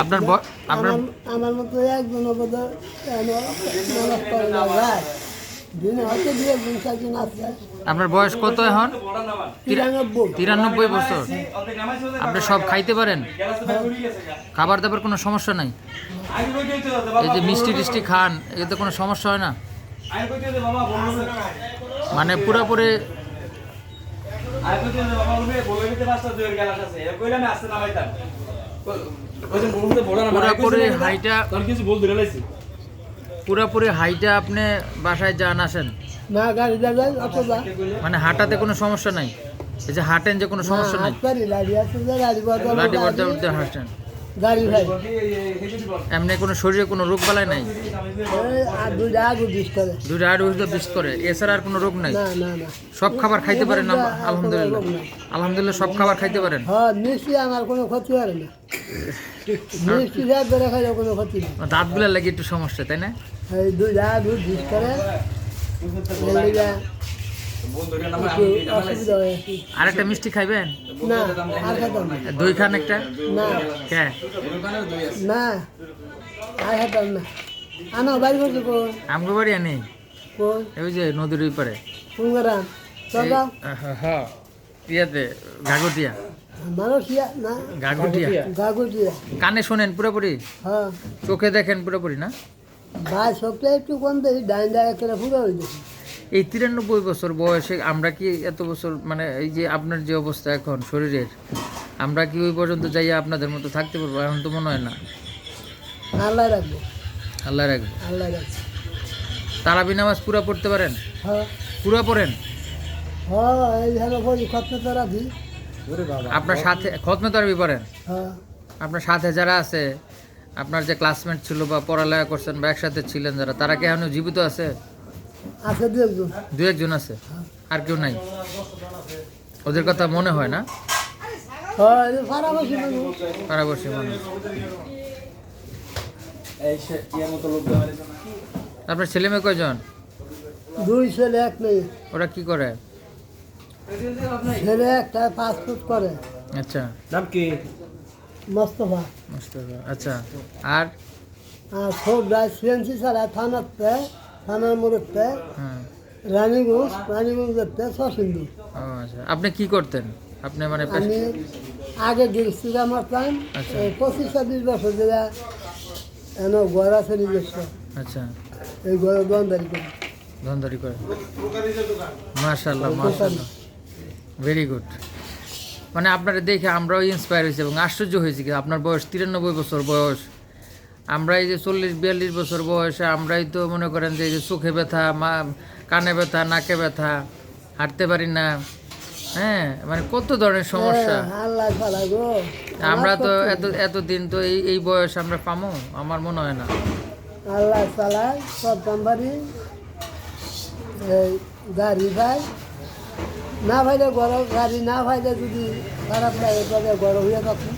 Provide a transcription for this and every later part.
আপনার আপনার আমার মতো একজন আপনার বয়স কত এখন? তিরানব্বই। তিরানব্বই বছর। আপনি সব খাইতে পারেন? খাবার দাবার কোনো সমস্যা নাই? এই যে মিষ্টি টিষ্টি খান এতে কোনো সমস্যা হয় না? মানে পুরোপুরি পুরোপুরি হাইটা পুরোপুরি হাইটা আপনি বাসায় যান আসেন। না গাড়ি যায় অথবা মানে হাঁটাতে কোনো সমস্যা নাই? এই যে হাঁটেন যে কোনো সমস্যা নাই? লাঠি হাঁটেন। গাড়ি ভাই। এমনি কোনো শরীরে কোনো রোগ বালাই নাই? দুইটা আগু বিষ করে। দুইটা আড় বিষ করে। এছাড়া আর কোনো রোগ নাই? সব খাবার খাইতে পারেন না আলহামদুলিল্লাহ। আলহামদুলিল্লাহ সব খাবার খাইতে পারেন। হ্যাঁ মিষ্টি আমার কোনো ক্ষতি করে না। মিষ্টি সাহেব বেড়ে খাইলে কোনো ক্ষতি নেই। দাঁতগুলো লাগে একটু সমস্যা তাই না? দুইটা বিষ করে। আর একটা মিষ্টি খাইবেন? দই খান একটা? না। কে না আর খেতাম না। আনো বাড়ি করছে কোন আমগো বাড়ি আনি। কোন ওই যে নদীর ওই পারে। কোন গ্রাম চল হ্যাঁ ইয়াতে শোনেন পুরোপুরি? হ্যাঁ। চোখে দেখেন পুরোপুরি না? ভাই সবটা একটু কম দেখি ডাইন ডাইন করে পুরো হয়ে এই তিরানব্বই বছর বয়সে আমরা কি এত বছর মানে এই যে আপনার যে অবস্থা এখন শরীরের আমরা কি ওই পর্যন্ত যাইয়া আপনাদের মতো থাকতে পারব? এখন তো মনে হয় না। আল্লাহ রাখব। আল্লাহ রাখবে। আল্লাহ রাখব তারাবি নামাজ পুরা পড়তে পারেন? হ্যাঁ। পুরা পড়েন? হ্যাঁ আপনার সাথে খতমে তারাবি পড়েন? হ্যাঁ। আপনার সাথে যারা আছে আপনার যে ক্লাসমেট ছিল বা পড়ালেখা করছেন বা একসাথে ছিলেন যারা তারা কি এখনও জীবিত আছে? আছে দু একজন। দু একজন আছে? আর কেউ নাই? ওদের কথা মনে হয় না? হ্যাঁ এই মানুষ। আপনার ছেলে মেয়ে কয়জন? দুই ছেলে এক মেয়ে। ওরা কি করে? ছেলে একটা পাসপোর্ট করে। আচ্ছা। নাম কি? মোস্তফা। মুস্তফা আচ্ছা। আর? আর ছোট রায় সিএনসি ছাড়া থানাতে থানার হ্যাঁ রানীগঞ্জ রানীগঞ্জতে সসিন্দু আচ্ছা। আপনি কি করতেন? আপনি মানে আমি আগে গিরস্তিকা মারতাম আচ্ছা। পঁচিশ ছাব্বিশ বছর ধরে এন গড় আছে নিজস্ব। আচ্ছা। এই গড়ে দোকানদারি করি। ধন্দরি করে। মাশাল্লাহ মাশাল্লাহ ভেরি গুড মানে আপনারা দেখে আমরাও ইন্সপায়ার হয়েছি এবং আশ্চর্য হয়েছি কি আপনার বয়স তিরানব্বই বছর বয়স। আমরা এই যে চল্লিশ বিয়াল্লিশ বছর বয়সে আমরাই তো মনে করেন যে এই যে চোখে ব্যথা মা কানে ব্যথা নাকে ব্যথা হাঁটতে পারি না। হ্যাঁ মানে কত ধরনের সমস্যা। হ্যাঁ, আমরা তো এত এতদিন তো এই এই বয়স আমরা পামো আমার মনে হয় না। আল্লাহ চালায় সব এই গাড়ি ভাই। না ভাইলে গরম গাড়ি না ভাইলে যদি খারাপ লাগে তবে গরম হয়ে থাকবে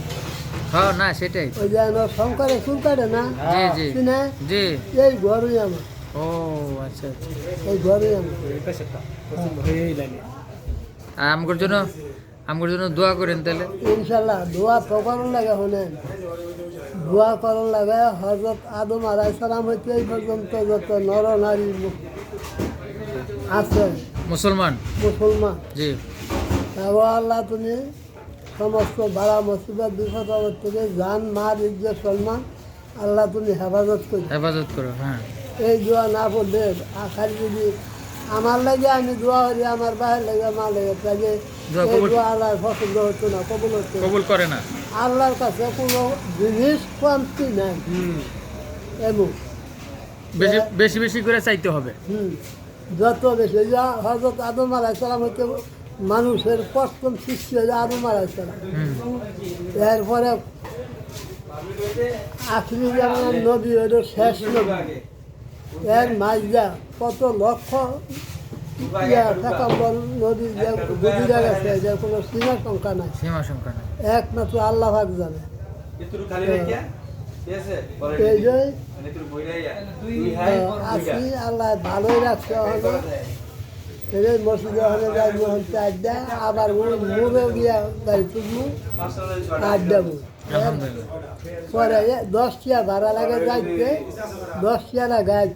হ্যাঁ না সেটাই। ওই যে আমার শঙ্করে চুল কাটে না? জি জি। জি। এই ঘরই আমার। ও আচ্ছা আচ্ছা। এই ঘরই আমার। আমগোর জন্য আমগোর জন্য দোয়া করেন তাহলে। ইনশাল্লাহ দোয়া তো করুন লাগে শোনেন। দোয়া করুন লাগে হজরত আদম আলাই সালাম হইতে এই পর্যন্ত যত নর নারী আছে। মুসলমান? মুসলমান। জি। আল্লাহ তুমি সমস্ত ভাড়া মসজিদের বিপদ থেকে জান মার ইজ্জত সম্মান আল্লাহ তুমি হেফাজত করি হেফাজত করো হ্যাঁ এই দোয়া না পড়লে আখার যদি আমার লাগে আমি দোয়া করি আমার বাহের লাগে আমার লাগে তাহলে এই দোয়া আল্লাহ পছন্দ হতো না কবুল হতো কবুল করে না। আল্লাহর কাছে কোনো জিনিস কমতি নাই। এবং বেশি বেশি বেশি করে চাইতে হবে। হুম। যত বেশি যে হজরত আদম আলাই সালাম হইতে মানুষের প্রথম সৃষ্টি হয়েছে আলাই সালাম হুম এরপরে আখরি যেমন নদী হইল শেষ নদী। এর মাঝা কত লক্ষ ইয়া নদী যে গুজিরা গেছে যে কোনো সীমা সংখ্যা নাই। সীমা সংখ্যা নেই। একমাত্র আল্লাহ ভাগ জানে। এই যে আহ, আল্লাহ ভালোই রাখছে এই মসজিদে ওখানে যাই মোহন চারটা আবার মুভেও গিয়া বাড়ি তুলবো আড্ডা আলহামদুলিল্লাহ। পরে দশ টিয়া ভাড়া লাগে যাইতে দশ টিয়া না গাইতে।